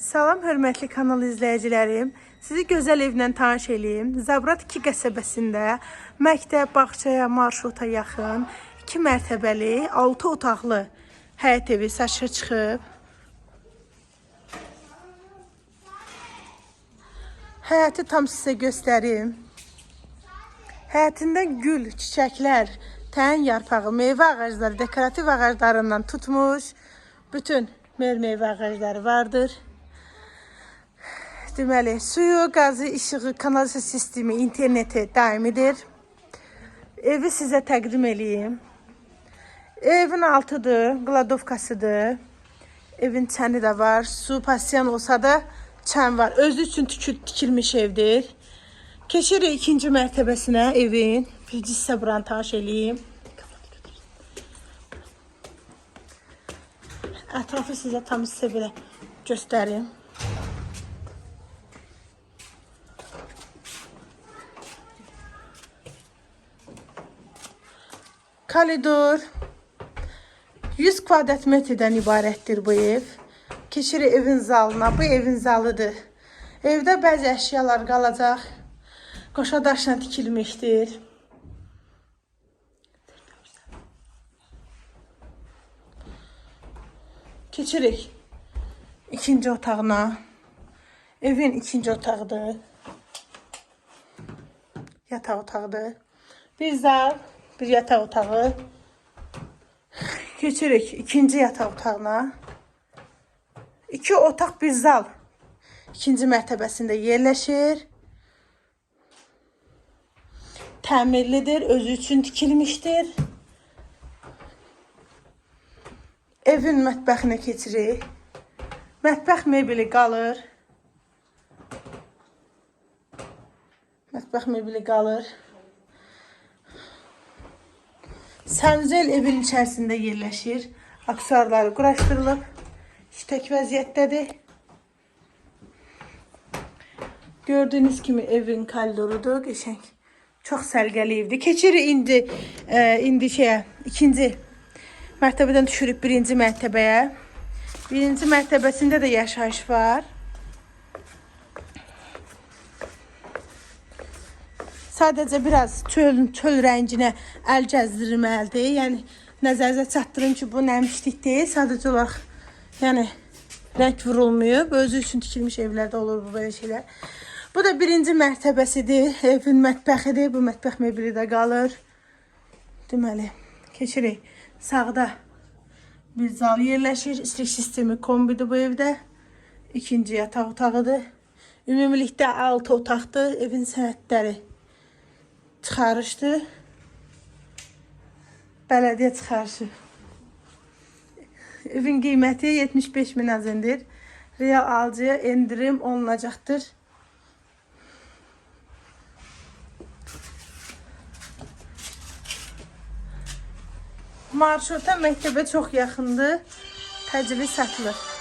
Salam hörmətli kanal izləyicilərim. Sizi gözəl evlə tanış eləyim. Zabrat 2 qəsəbəsində məktəb, bağçaya, marşruta yaxın 2 mərtəbəli, 6 otaqlı həyət evi satışa çıxıb. Həyəti tam sizə göstərim. Həyətində gül, çiçəklər, tən yarpağı, meyvə ağacları, dekorativ ağaclarından tutmuş bütün meyvə ağacları vardır. Deməli, suyu, qazı, işığı, kanalizasiya sistemi, interneti daimidir. Evi sizə təqdim eləyim. Evin altıdır, qladovkasıdır. Evin çəni də var. Su pasiyan olsa da çən var. Özü üçün tikil, tikilmiş evdir. Keçirik ikinci mərtəbəsinə evin. Birinci sizə buranı tanış eləyim. Ətrafı sizə tam sizə belə göstərim. Koridor 100 kvadrat metreden ibarətdir bu ev. Keçirik evin zalına. Bu evin zalıdır. Evdə bəzi əşyalar qalacaq. Qoşa daşla tikilmişdir. İkinci otağına. Evin ikinci otağıdır. Yataq otağıdır. Bir zal, bir yataq otağı. Keçirik ikinci yataq otağına. İki otaq, bir zal. İkinci mərtəbəsində yerləşir. Təmirlidir, özü üçün tikilmişdir. Evin mətbəxinə keçirik. Mətbəx mebeli qalır. Mətbəx mebeli qalır. Sanzel evin içərisində yerləşir. Aksesuarları quraşdırılıb. İştək vəziyyətdədir. Gördüyünüz kimi evin koridorudur. Qəşəng. Çox səliqəli evdir. Keçirik indi e, indi şeyə, ikinci mərtəbədən düşürük birinci mərtəbəyə. Birinci mərtəbəsində də yaşayış var. Sadəcə biraz çöl, çöl rənginə əl gəzdirməlidir. Yəni nəzərinizə çatdırın ki, bu nəmişlik deyil. Sadəcə olaraq yəni rəng vurulmayıb. Özü üçün tikilmiş evlərdə olur bu belə şeylər. Bu da birinci mərtəbəsidir. Evin mətbəxidir. Bu mətbəx mebeli də qalır. Deməli, keçirik. Sağda bir zal yerləşir. İstilik sistemi kombidir bu evdə. İkinci yataq otağıdır. Ümumilikdə 6 otaqdır. Evin sənədləri çıxarışdır. Bələdiyyə çıxarışı. Evin qiyməti 75 min azendir. Real alıcıya endirim olunacaqdır. Marşruta məktəbə çox yaxındır. Təcili satılır.